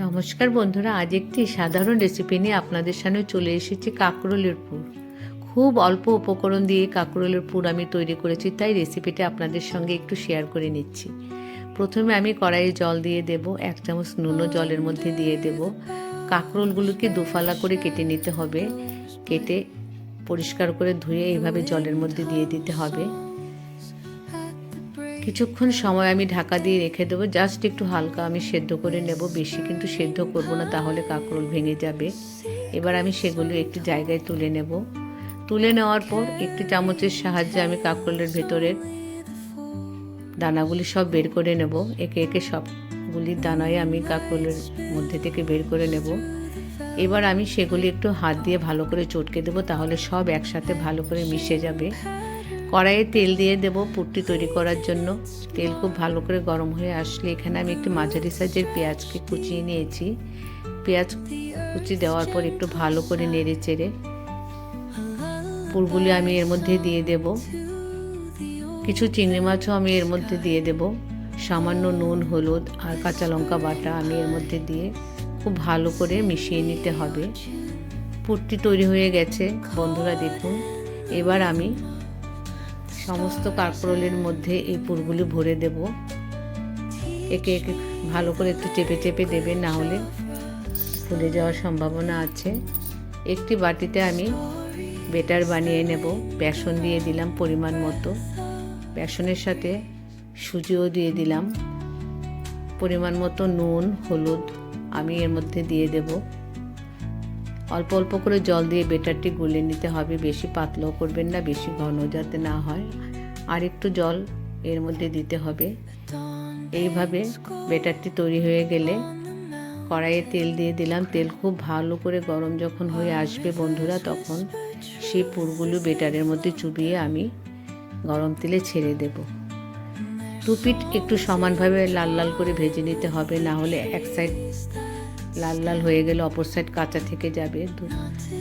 নমস্কার বন্ধুরা, আজ একটি সাধারণ রেসিপি নিয়ে আপনাদের সামনে চলে এসেছি কাঁকরোলের পুর। খুব অল্প উপকরণ দিয়ে কাঁকরোলের পুর আমি তৈরি করেছি, তাই রেসিপিটা আপনাদের সঙ্গে একটু শেয়ার করে নিচ্ছি। প্রথমে আমি কড়াইয়ে জল দিয়ে দেব, এক চামচ নুনও জলের মধ্যে দিয়ে দেব। কাঁকরোলগুলোকে দুফালা করে কেটে নিতে হবে, কেটে পরিষ্কার করে ধুয়ে এইভাবে জলের মধ্যে দিয়ে দিতে হবে। কিছুক্ষণ সময় আমি ঢাকা দিয়ে রেখে দেবো। জাস্ট একটু হালকা আমি সেদ্ধ করে নেব বেশি, কিন্তু সেদ্ধ করব না, তাহলে কাঁকরোল ভেঙে যাবে। এবার আমি সেগুলো একটি জায়গায় তুলে নেব। তুলে নেওয়ার পর একটি চামচের সাহায্যে আমি কাঁকরোলের ভেতরের দানাগুলি সব বের করে নেব। একে একে সবগুলি দানায় আমি কাঁকরোলের মধ্যে থেকে বের করে নেব। এবার আমি সেগুলি একটু হাত দিয়ে ভালো করে চটকে দেবো, তাহলে সব একসাথে ভালো করে মিশে যাবে। কড়াইয়ে তেল দিয়ে দেব পুটটি তৈরি করার জন্য। তেল খুব ভালো করে গরম হয়ে আসলে এখানে আমি একটু মাঝারি সাইজের পেঁয়াজকে কুচিয়ে নিয়েছি। পেঁয়াজ কুচি দেওয়ার পর একটু ভালো করে নেড়ে চেড়ে পুরগুলি আমি এর মধ্যে দিয়ে দেব। কিছু চিংড়ি মাছও আমি এর মধ্যে দিয়ে দেব। সামান্য নুন, হলুদ আর কাঁচা লঙ্কা বাটা আমি এর মধ্যে দিয়ে খুব ভালো করে মিশিয়ে নিতে হবে। পুরটি তৈরি হয়ে গেছে, বন্ধুরা দেখুন। এবার আমি সমস্ত কাঁকরোলের মধ্যে এই পুরগুলি ভরে দেব। একে একে ভালো করে একটু চেপে চেপে দেবে, না হলে ফুলে যাওয়ার সম্ভাবনা আছে। একটি বাটিতে আমি বেটার বানিয়ে নেব। বেসন দিয়ে দিলাম পরিমাণ মতো। বেসনের সাথে সুজিও দিয়ে দিলাম। পরিমাণ মতো নুন, হলুদ আমি এর মধ্যে দিয়ে দেব। অল্প অল্প করে জল দিয়ে বেটারটি গুলে নিতে হবে। বেশি পাতলাও করবেন না, বেশি ঘন যাতে না হয়। আর একটু জল এর মধ্যে দিতে হবে। এইভাবে বেটারটি তৈরি হয়ে গেলে কড়াইয়ে তেল দিয়ে দিলাম। তেল খুব ভালো করে গরম যখন হয়ে আসবে বন্ধুরা, তখন সেই পুরগুলো বেটারের মধ্যে চুবিয়ে আমি গরম তেলে ছেড়ে দেব। পিঠ একটু সমানভাবে লাল লাল করে ভেজে নিতে হবে, না হলে এক সাইড লাল লাল হয়ে গেলে অপর সাইড কাঁচা থেকে যাবে।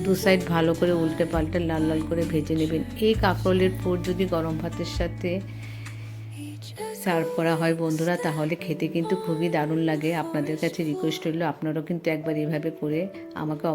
দু সাইড ভালো করে উল্টে পাল্টে লাল লাল করে ভেজে নেবেন। এই কাঁকরোলের পুর যদি গরম ভাতের সাথে সার্ভ করা হয় বন্ধুরা, তাহলে খেতে কিন্তু খুবই দারুণ লাগে। আপনাদের কাছে রিকোয়েস্ট হলো আপনারাও কিন্তু একবার এভাবে করে আমাকে